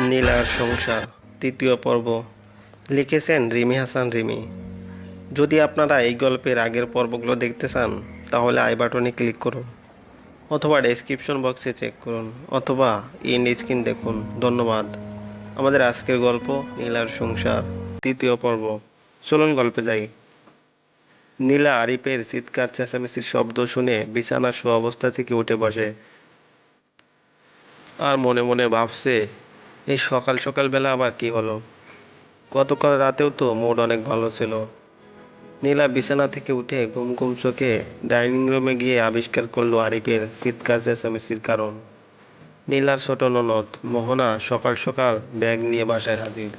নীলার সংসার, তৃতীয় পর্ব। লিখেছেন রিমি হাসান রিমি। যদি আপনারা এই গল্পের আগের পর্বগুলো দেখতে চান, তাহলে আই বাটনে ক্লিক করুন। অথবা ডেসক্রিপশন বক্সে চেক করুন, অথবা ইন স্ক্রিন দেখুন। ধন্যবাদ। আমাদের আজকের গল্প, নীলার সংসার, তৃতীয় পর্ব। চলুন গল্পে যাই। নীলা আরিফের চিৎকার, চেঁচামেচির শব্দ শুনে বিছানার শো অবস্থা থেকে উঠে বসে। আর মনে মনে ভাবছে এই সকাল সকাল বেলা আবার কি হলো? গতকাল রাতেও তো মুড অনেক ভালো ছিল। নীলা বিছানা থেকে উঠে ঘুম ঘুম চোখে ডাইনিং রুমে গিয়ে আবিষ্কার করল আরিফের চিৎকার চেঁচামেচির কারণ। নীলার ছোট ননদ মোহনা সকাল সকাল ব্যাগ নিয়ে বাসায় হাজির।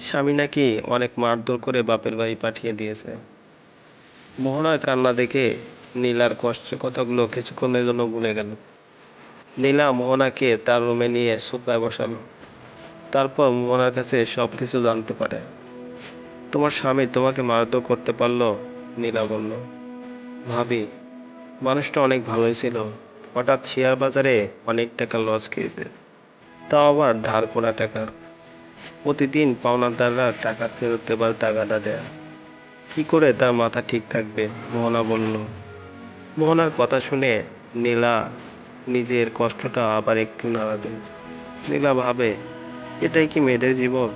স্বামী নাকি অনেক মারধর করে বাপের বাড়ি পাঠিয়ে দিয়েছে। মোহনার কান্না দেখে নীলার কষ্টের কথাগুলো কিছুক্ষণের জন্য ভুলে গেল। নীলা মোহনাকে তার রুমে নিয়ে সোফায় বসালো। তারপর মোহনার কাছে সব কিছু জানতে পারে। তোমার স্বামী তোমাকে মারধর করতে পারল, নীলা বলল। ভাবি, মানুষটা অনেক ভালোই ছিল। হঠাৎ শেয়ার বাজারে অনেক টাকা লস খেয়েছে। তাও আবার ধার করা টাকা। প্রতিদিন পাওনাদাররা টাকা ফেরত দেবার তাগাদা দেয়। কি করে তার মাথা ঠিক থাকবে, মোহনা বলল। মোহনার কথা শুনে নীলা নিজের কষ্টটা আবার একটু নাড়া দেয় নীলা ভাবে এটাই কি মেয়েদের জীবন?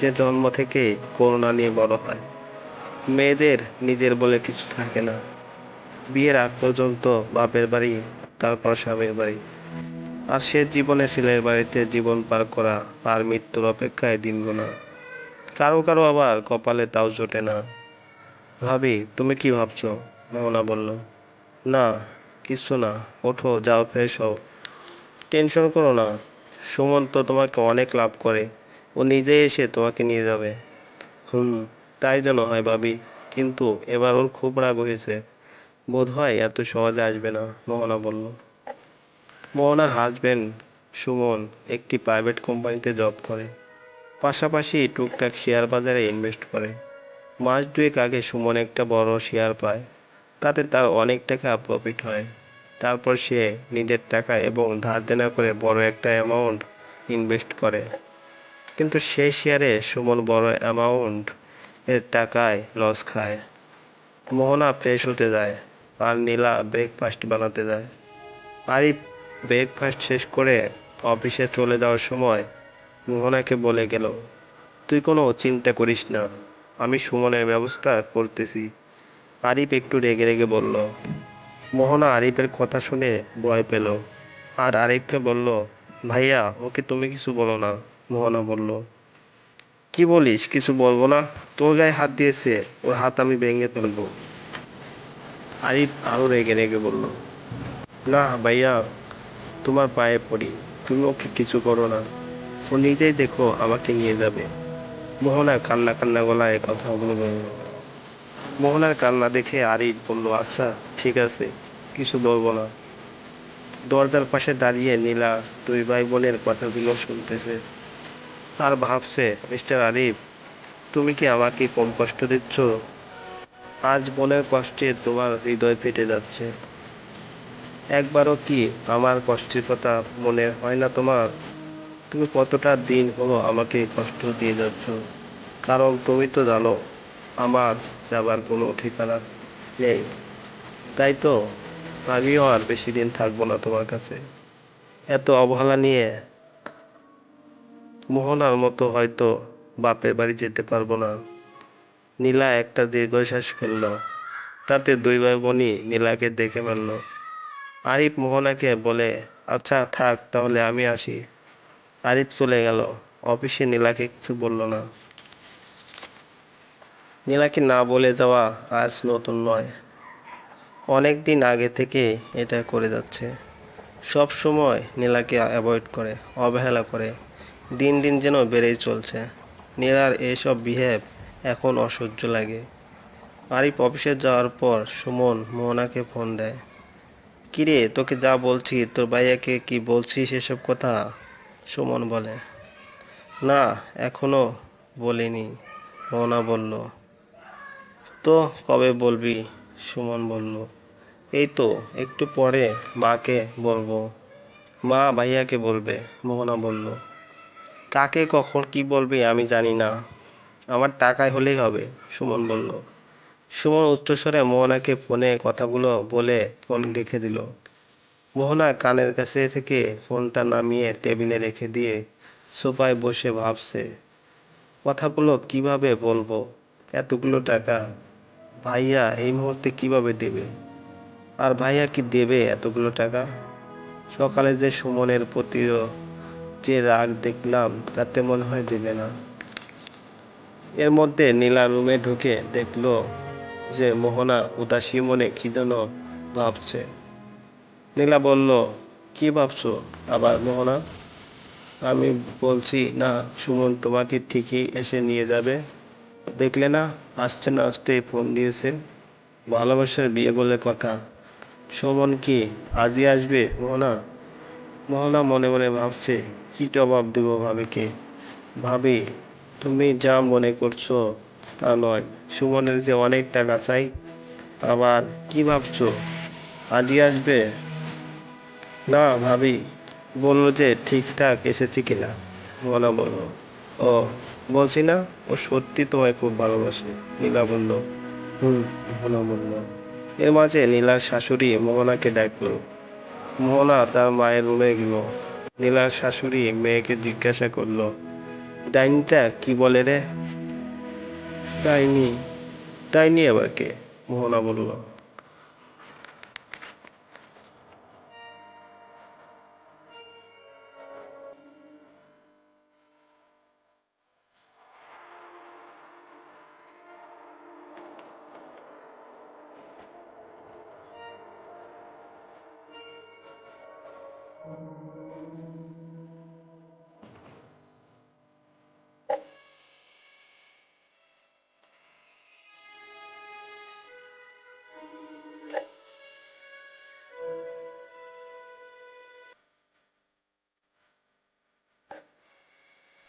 যে জন্ম থেকে করোনা নিয়ে বড় হয়। মেয়েদের নিজের বলে কিছু থাকে না। বিয়ের আগ পর্যন্ত বাপের বাড়ি, তারপর স্বামীর বাড়ি। আর সে জীবনে ছেলের বাড়িতে জীবন পার করা আর মৃত্যুর অপেক্ষায় দিন গোনা কারও কারও আবার কপালে তাও জোটে না। ভাবি, তুমি কি ভাবছ? মোহনা বলল, না। কিছু না, ওঠো, যাও ফ্রেশ হও। টেনশন করো না। সুমন তো তোমাকে অনেক লাভ করে। ও নিজে এসে তোমাকে নিয়ে যাবে। হুম, তাই যেন হয় ভাবি। কিন্তু এবার ওর খুব রাগ হয়েছে। বোধ হয় এত সহজে আসবে না, মোহনা বলল। মোহনার হাজবেন্ড সুমন, একটি প্রাইভেট কোম্পানিতে জব করে। পাশাপাশি টুকটাক শেয়ার বাজারে ইনভেস্ট করে। মাস দুয়েক আগে সুমন একটা বড় শেয়ার পায়। তাতে তার অনেক টাকা প্রফিট হয়। তারপর সে নিজের টাকা এবং ধার দেনা করে বড় একটা অ্যামাউন্ট ইনভেস্ট করে। কিন্তু সেই শেয়ারে সুমন বড় অ্যামাউন্ট এর টাকায় লস খায়। মোহনা ফ্রেশ হতে যায় আর নীলা ব্রেকফাস্ট বানাতে যায়। আরিফ ব্রেকফাস্ট শেষ করে অফিসে চলে যাওয়ার সময় মোহনাকে বলে গেল, তুই কোনো চিন্তা করিস না, আমি সুমনের ব্যবস্থা করতেছি। আরিফ একটু রেগে রেগে বলল, মোহনা আরিফের কথা শুনে ভয় পেল। আর আরিফকে বলল, ভাইয়া, ওকে তুমি কিছু বলো না। মোহনা বলল, কি বলিস? কিছু বলব না? তোর গায়ে হাত দিয়েছে, ওর হাত আমি ভেঙে তুলবো আরিফ আরও রেগে রেগে বলল, না ভাইয়া, তোমার পায়ে পড়ি। তুমি ওকে কিছু করো না। ও নিজেই দেখো আমাকে নিয়ে যাবে। মোহনা কান্না কান্না গলায় কথা বলে মোহনার কান্না দেখে আরিফ বলল আচ্ছা ঠিক আছে, কিছু বলব না। দরজার পাশে দাঁড়িয়ে নীলা দুই ভাই বোনের কথাগুলো শুনতেছে। আর ভাবছে, মিস্টার আরিফ, তুমি কি আমাকে কম কষ্ট দিচ্ছ? আজ বোনের কষ্টে তোমার হৃদয় ফেটে যাচ্ছে। একবারও কি আমার কষ্টের কথা মনে হয় না তোমার? তুমি কতটা দিন হলো আমাকে কষ্ট দিয়ে যাচ্ছ? কারণ তুমি তো জানো আমার যাবার কোনো ঠিকানা নেই। তাই তো? আমিও আর বেশি দিন থাকব না তোমার কাছে। এত অবহেলা নিয়ে মোহনার মতো হয়তো বাপের বাড়ি যেতে পারব না। নীলা একটা দীর্ঘশ্বাস ফেলল। তাতে দুই ভাই বোনই নীলাকে দেখে ফেলল। আরিফ মোহনাকে বলে আচ্ছা থাক, তাহলে আমি আসি। আরিফ চলে গেল। অফিসে নীলাকে কিছু বলল না। নীলাকে না বলে যাওয়া আজ নতুন নয়। অনেক দিন আগে থেকে এটা করে যাচ্ছে। সব সময় নীলাকে অ্যাভয়েড করে, অবহেলা করে। দিন দিন যেন বেড়েই চলছে। নীলার এইসব বিহেভ এখন অসহ্য লাগে। আরিফ অফিসে যাওয়ার পর সুমন মোহনাকে ফোন দেয়। কিরে, তোকে যা বলছি, তোর ভাইয়াকে কি বলছিস এসব কথা? সুমন বলে। না, এখনও বলিনি, মোহনা বলল। তো কবে বলবি? সুমন বলল, এই তো একটু পরে মাকে বলব। মা ভাইয়াকে বলবে, মোহনা বলল, কাকে, কখন, কি বলবে আমি জানি না। আমার টাকায় হলেই হবে, সুমন বলল। সুমন উচ্চস্বরে মোহনাকে ফোনে কথাগুলো বলে ফোন রেখে দিল। মোহনা কানের কাছে থেকে ফোনটা নামিয়ে টেবিলে রেখে দিয়ে সোফায় বসে ভাবছে, কথাগুলো কীভাবে বলব? এতগুলো টাকা ভাইয়া এই মুহূর্তে কীভাবে দেবে? আর ভাইয়া কি দেবে এতগুলো টাকা? সকালে যে সুমনের প্রতিও যে রাগ দেখলাম, তাতে মনে হয় দেবে না। এর মধ্যে নীলা রুমে ঢুকে দেখল যে মোহনা উদাসী মনে কি যেন ভাবছে। নীলা বলল, কি ভাবছ আবার মোহনা? আমি বলছি, না, সুমন তোমাকে ঠিকই এসে নিয়ে যাবে। দেখলে না আসতে না আসতে ফোন দিয়েছে ভালোবাসার বিয়ে বলে কথা। সুমন কি আজই আসবে? মোহনা? মোহনা মনে মনে ভাবছে, কি জবাব দেব ভাবিকে? ভাবি, তুমি যা মনে করছ তা নয়। সুমনের যে অনেক টাকা চাই, আবার কি ভাবছ? আজই আসবে? না ভাবি, বলল যে ঠিকঠাক এসেছে কিনা। মোহনা বলল, ও বলছি না, ও সত্যি তোমায় খুব ভালোবাসে নীলা বলল হুম মোহনা বলল এর মাঝে নীলার শাশুড়ি মোহনাকে ডাকলো মোহনা তার মায়ের রুমে গেল। নীলার শাশুড়ি মেয়েকে জিজ্ঞাসা করল, ডাইনিটা কি বলে রে? ডাইনি ডাইনি আবার কে? মোহনা বলল।